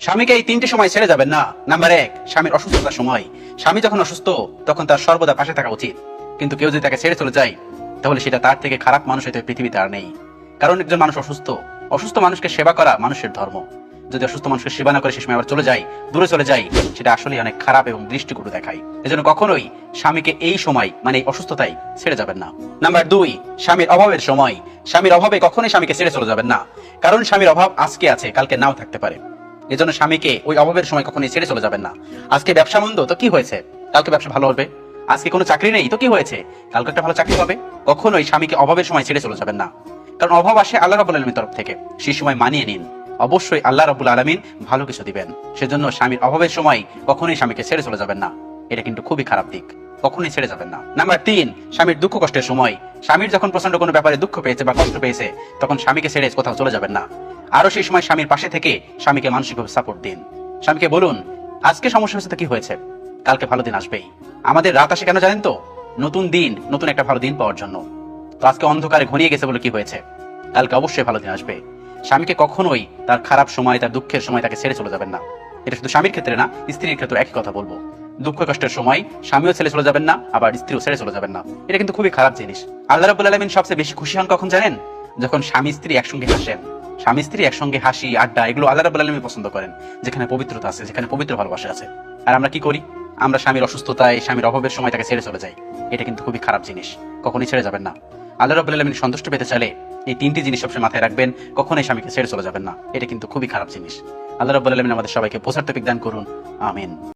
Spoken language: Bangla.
স্বামীকে এই তিনটে সময় ছেড়ে যাবেন না। নাম্বার এক, স্বামীর অসুস্থতার সময়। স্বামী যখন অসুস্থ, তখন তার সর্বদা পাশে থাকা উচিত। কিন্তু কেউ যদি তাকে ছেড়ে চলে যায়, তাহলে সেটা তার থেকে খারাপ মানুষ হয়তো পৃথিবীতে আর নেই। কারণ একজন মানুষ অসুস্থ অসুস্থ মানুষকে সেবা করা মানুষের ধর্ম। যদি অসুস্থ মানুষকে সেবা না করে সে সময় আবার চলে যায়, দূরে চলে যায়, সেটা আসলে অনেক খারাপ এবং দৃষ্টিকটু দেখায়। এজন্য কখনোই স্বামীকে এই সময় মানে এই অসুস্থতায় ছেড়ে যাবেন না। নাম্বার দুই, স্বামীর অভাবের সময়। স্বামীর অভাবে কখনোই স্বামীকে ছেড়ে চলে যাবেন না। কারণ স্বামীর অভাব আজকে আছে, কালকে নাও থাকতে পারে। এজন্য স্বামীকে ওই অভাবের সময় কখনোই ছেড়ে চলে যাবেন না। আজকে ব্যবসা মন্দ, তো কি হয়েছে? কালকে ব্যবসা ভালো হবে। আজকে কোনো চাকরি নেই, তো কি হয়েছে? কালকে একটা ভালো চাকরি হবে। কখনোই স্বামীকে অভাবের সময় ছেড়ে চলে যাবেন না। কারণ অভাব আসে আল্লাহ রাবুল আলমীর তরফ থেকে। সেই সময় মানিয়ে নিন। অবশ্যই আল্লাহ রাবুল আলমিন ভালো কিছু দিবেন। সেজন্য স্বামীর অভাবের সময় কখনোই স্বামীকে ছেড়ে চলে যাবেন না। এটা কিন্তু খুবই খারাপ দিক। কখনোই ছেড়ে যাবেন না। নাম্বার তিন, স্বামীর দুঃখ কষ্টের সময়। স্বামীর যখন প্রচণ্ড কোনো ব্যাপারে দুঃখ পেয়েছে বা কষ্ট পেয়েছে, তখন স্বামীকে ছেড়ে কোথাও চলে যাবেন না। আরও সেই সময় স্বামীর পাশে থেকে স্বামীকে মানসিকভাবে সাপোর্ট দিন। স্বামীকে বলুন, আজকে সমস্যা হয়েছে কি হয়েছে? কালকে ভালো দিন আসবেই। আমাদের রাত আসে কেন জানেন তো? নতুন দিন, নতুন একটা ভালো দিন পাওয়ার জন্য। তো আজকে অন্ধকারে ঘনিয়ে গেছে বলে কি হয়েছে? কালকে অবশ্যই ভালো দিন আসবে। স্বামীকে কখনোই তার খারাপ সময়, তার দুঃখের সময় তাকে ছেড়ে চলে যাবেন না। এটা শুধু স্বামীর ক্ষেত্রে না, স্ত্রীর ক্ষেত্রে একই কথা বলব। দুঃখ কষ্টের সময় স্বামীও ছেড়ে চলে যাবেন না, আবার স্ত্রীও ছেড়ে চলে যাবেন না। এটা কিন্তু খুবই খারাপ জিনিস। আল্লাহ রাবুল আলমিন সবচেয়ে বেশি খুশি হন কখন জানেন? যখন স্বামী স্ত্রী একসঙ্গে হাসেন, স্বামী স্ত্রী একসঙ্গে হাসি, আড্ডা, এগুলো আল্লাহ রাবুল আলমী পছন্দ করেন, যেখানে পবিত্রতা আছে, যেখানে পবিত্র ভালোবাসা আছে। আর আমরা কি করি? আমরা স্বামীর অসুস্থতায়, স্বামীর অভাবের সময় তাকে ছেড়ে চলে যাই। এটা কিন্তু খুবই খারাপ জিনিস। কখনই ছেড়ে যাবেন না। আল্লাহ রাবুল আলমিন সন্তুষ্ট পেতে চাইলে এই তিনটি জিনিস সবসময় মাথায় রাখবেন, কখনোই স্বামীকে ছেড়ে চলে যাবেন না। এটা কিন্তু খুবই খারাপ জিনিস। আল্লাহ রাবুল আলমিন আমাদের সবাইকে বোঝার তফিক দান করুন। আমিন।